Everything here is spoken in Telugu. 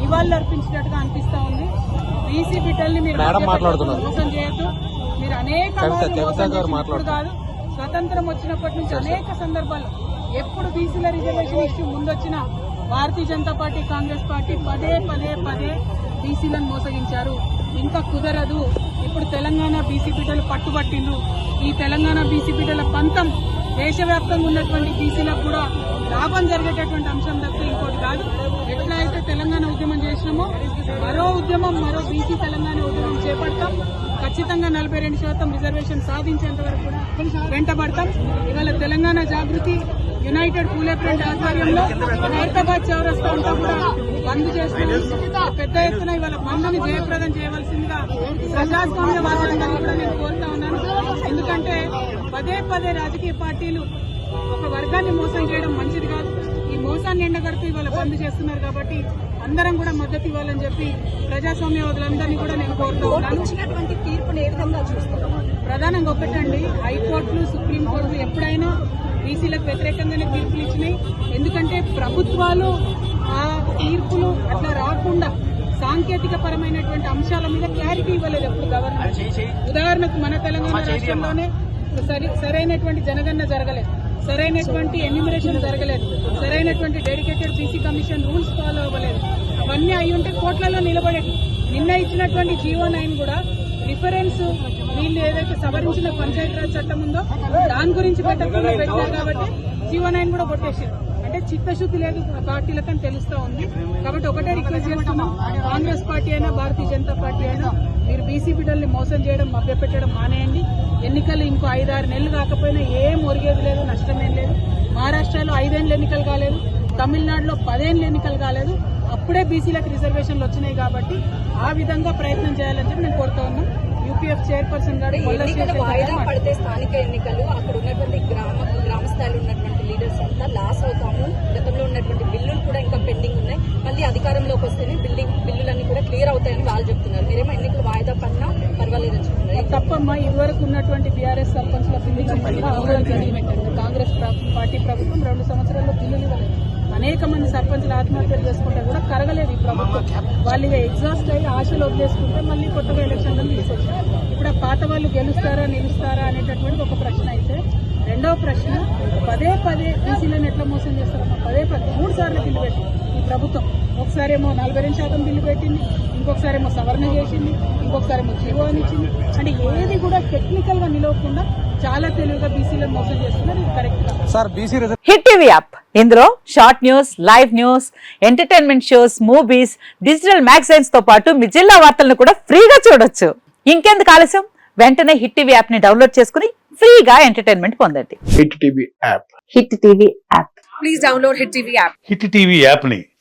నివాళులు అర్పించినట్టుగా అనిపిస్తా ఉంది. బీసీ బిడ్డల్ని మీరు. మోసం చేయొద్దు. మీరు అనేక కాదు స్వతంత్రం వచ్చినప్పటి నుంచి అనేక సందర్భాల్లో ఎప్పుడు బీసీల రిజర్వేషన్ ఇష్యూ ముందొచ్చిన భారతీయ జనతా పార్టీ కాంగ్రెస్ పార్టీ పదే పదే పదే బీసీలను మోసగించారు. ఇంకా కుదరదు. ఇప్పుడు తెలంగాణ బీసీ బిడ్డలు పట్టుబట్టిండ్రు. ఈ తెలంగాణ బీసీ బిడ్డల పంతం దేశవ్యాప్తంగా ఉన్నటువంటి బీసీలకు కూడా లాభం జరిగేటటువంటి అంశం తప్ప ఇంకోటి కాదు. ఎట్లా చేసినామో. మరో ఉద్యమం మరో బీసీ తెలంగాణ ఉద్యమం చేపడతాం. ఖచ్చితంగా నలభై రెండు శాతం రిజర్వేషన్ సాధించేంత వరకు కూడా వెంటబడతాం. ఇవాళ తెలంగాణ జాగృతి యునైటెడ్ పూలే ఫ్రంట్ ఆధ్వర్యంలో హైదరాబాద్ చౌరస్తా అంతా కూడా బంద్ చేస్తున్నాం. పెద్ద ఎత్తున ఇవాళ బంద్ని జయప్రదం చేయవలసిందిగా ప్రజాస్వామ్య వాతావరణాన్ని కూడా నేను కోరుతా ఉన్నాను. ఎందుకంటే పదే పదే రాజకీయ పార్టీలు ఒక వర్గాన్ని మోసం చేయడం మంచిది కాదు. మోసాన్ని ఎండగడుతూ ఇవాళ బంద్ చేస్తున్నారు కాబట్టి అందరం కూడా మద్దతు ఇవ్వాలని చెప్పి ప్రజాస్వామ్యవాదులందరినీ కూడా నేను కోరుతూ ఉన్నాను. ఇచ్చినటువంటి తీర్పును ఏ విధంగా చూస్తారు ప్రధానంగా ఒకటండి హైకోర్టులు సుప్రీంకోర్టులు ఎప్పుడైనా బీసీలకు వ్యతిరేకంగానే తీర్పులు ఇచ్చినాయి. ఎందుకంటే ప్రభుత్వాలు ఆ తీర్పులు అట్లా రాకుండా సాంకేతిక పరమైనటువంటి అంశాల మీద క్లారిటీ ఇవ్వలేదు ఎప్పుడు గవర్నమెంట్. ఉదాహరణకు మన తెలంగాణ రాష్ట్రంలోనే సరి- సరైనటువంటి జనగణన జరగలేదు. సరైనటువంటి ఎన్యూమరేషన్ జరగలేదు. సరైనటువంటి dedicated BC commission rules follow అవ్వలేదు. అవన్నీ అయి ఉంటే కోట్లలో నిలబడేది నిన్న ఇచ్చినటువంటి జీవో నైన్ కూడా రిఫరెన్స్ వీళ్ళు ఏదైతే సవరించిన పంచాయతీరాజ్ చట్టం ఉందో దాని గురించి పెట్టకుండా పెట్టారు కాబట్టి జీవో నైన్ కూడా కొట్టేసారు అంటే చిత్తశుద్ధి లేదు ఆ పార్టీలకని తెలుస్తా ఉంది. కాబట్టి ఒకటే రిక్వెస్ట్ చేస్తున్నాం. కాంగ్రెస్ పార్టీ అయినా భారతీయ జనతా పార్టీ అయినా బీసీ బిడ్డల్ని మోసం చేయడం మభ్యపెట్టడం మానేయండి. ఎన్నికలు ఇంకో ఐదారు నెలలు కాకపోయినా ఏం ఒరిగేది లేదు నష్టమేం లేదు. మహారాష్ట్రలో ఐదేళ్ళు ఎన్నికలు కాలేదు తమిళనాడులో పదేళ్ళు ఎన్నికలు కాలేదు. అప్పుడే బీసీలకు రిజర్వేషన్లు వచ్చినాయి కాబట్టి ఆ విధంగా ప్రయత్నం చేయాలని చెప్పి నేను కోరుతా ఉన్నాను యూపీఎఫ్ చైర్పర్సన్ గారు ఎన్నికలు వాయిదా. పడితే స్థానిక ఎన్నికలు అక్కడ ఉన్నటువంటి గ్రామ గ్రామ స్థాయిలో ఉన్నటువంటి లీడర్స్ అంతా లాస్ అవుతాము. గతంలో ఉన్నటువంటి బిల్లులు కూడా ఇంకా పెండింగ్ ఉన్నాయి. మళ్ళీ అధికారంలోకి వస్తేనే బిల్డింగ్ బిల్లులన్నీ కూడా క్లియర్ అవుతాయని వాళ్ళు చెప్తున్నారు. మీరేమో ఎన్నికలు వాయిదా పడినా పర్వాలేదని చెప్తున్నారు. తప్పమ్మా ఇదివరకు ఉన్నటువంటి బీఆర్ఎస్ సర్పంచ్ల బిల్లులు ఆమోదం జరిగినట్టు కాంగ్రెస్ ప్ర- పార్టీ ప్రభుత్వం రెండు సంవత్సరాల్లో బిల్లులు ఇవ్వలేదు అనేక మంది సర్పంచులు ఆత్మహత్యలు చేసుకుంటే కూడా కరగలేదు ఈ ప్రభుత్వం. వాళ్ళు ఇక ఎగ్జాస్ట్ అయ్యి ఆశలు వదిలేసుకుంటే మళ్ళీ కొత్తగా ఎలక్షన్లు తీసుకొచ్చారు. ఇప్పుడు ఆ పాత వాళ్ళు గెలుస్తారా నిలుస్తారా అనేటటువంటి ఒక ప్రశ్న అయితే రెండవ ప్రశ్న పదే పదే బీసీలను ఎట్లా మోసం చేస్తారమ్మా? పదే పదే మూడు సార్లు బిల్లు ఈ ప్రభుత్వం. ఒకసారేమో నలభై రెండు శాతం బిల్లు పెట్టింది ఇంకొకసారేమో సవరణ చేసింది ఇంకొకసారేమో జీవో అని ఇచ్చింది. అంటే ఏది కూడా టెక్నికల్గా నిలవకుండా చాలా తెలివిగా బీసీలను మోసం చేస్తున్నారు ఇది కరెక్ట్గా. Sir BC Hit TV app. ఇందులో short news live news entertainment shows movies digital మ్యాగజైన్స్తో పాటు మీ జిల్లా వార్తలను కూడా ఫ్రీగా చూడొచ్చు. ఇంకెందుకు ఆలస్యం? వెంటనే హిట్ టీవీ యాప్ని డౌన్లోడ్ చేసుకుని ఫ్రీగా ఎంటర్టైన్మెంట్ పొందండి. Hit TV app. Hit TV app. Hit TV యాప్ని